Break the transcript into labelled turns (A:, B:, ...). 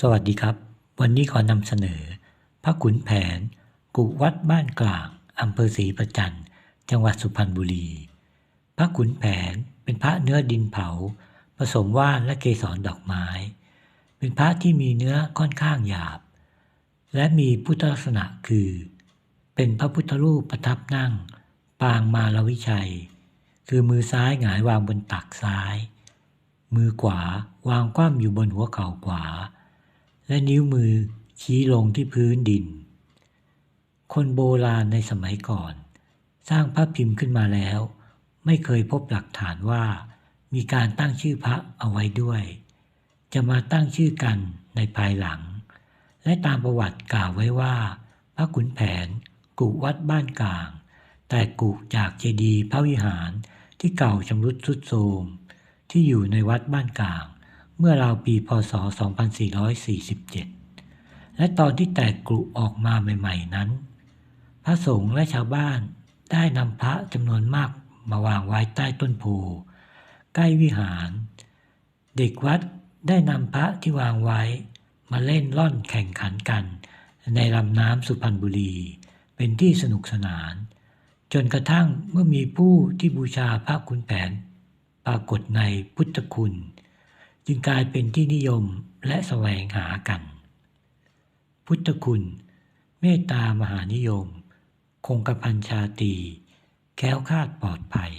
A: สวัสดีครับ วันนี้ขอนำเสนอ พระขุนแผน กุวัดบ้านกลางอำเภอศรีประจันจังหวัดสุพรรณบุรี พระขุนแผนเป็นพระเนื้อดินเผา ผสมว่านและเกสรดอกไม้ เป็นพระที่มีเนื้อค่อนข้างหยาบ และมีพุทธลักษณะคือ เป็นพระพุทธรูปประทับนั่ง ปางมาลวิชัย คือมือซ้ายหงายวางบนตักซ้าย มือขวาวางคว่ำอยู่บนหัวเข่าขวา และนิ้วมือชี้ลงที่พื้นดิน คนโบราณในสมัยก่อน สร้างพระพิมพ์ขึ้นมาแล้ว ไม่เคยพบหลักฐานว่า มีการตั้งชื่อพระเอาไว้ด้วย จะมาตั้งชื่อกันในภายหลัง และตามประวัติกล่าวไว้ว่า พระขุนแผนกุวัดบ้านกลาง แต่กุจากเจดีย์พระวิหารที่เก่าชำรุดทรุดโทรมที่อยู่ในวัดบ้านกลาง เมื่อราวปีพศ 2447 และตอนที่แตกกรุออกมาใหม่ ๆ นั้น พระสงฆ์และชาวบ้านได้นำพระจำนวนมากมาวางไว้ใต้ต้นโพใกล้วิหาร เด็กวัดได้นำพระที่วางไว้มาเล่นล่อนแข่งขันกัน ในลำน้ำสุพรรณบุรี เป็นที่สนุกสนาน จนกระทั่งเมื่อมีผู้ที่บูชาพระคุณแผน ปรากฏในพุทธคุณ จึงกลายเป็นที่นิยมและแสวงหากัน พุทธคุณ เมตตามหานิยม คงกระพันชาตี แคล้วคลาดปลอดภัย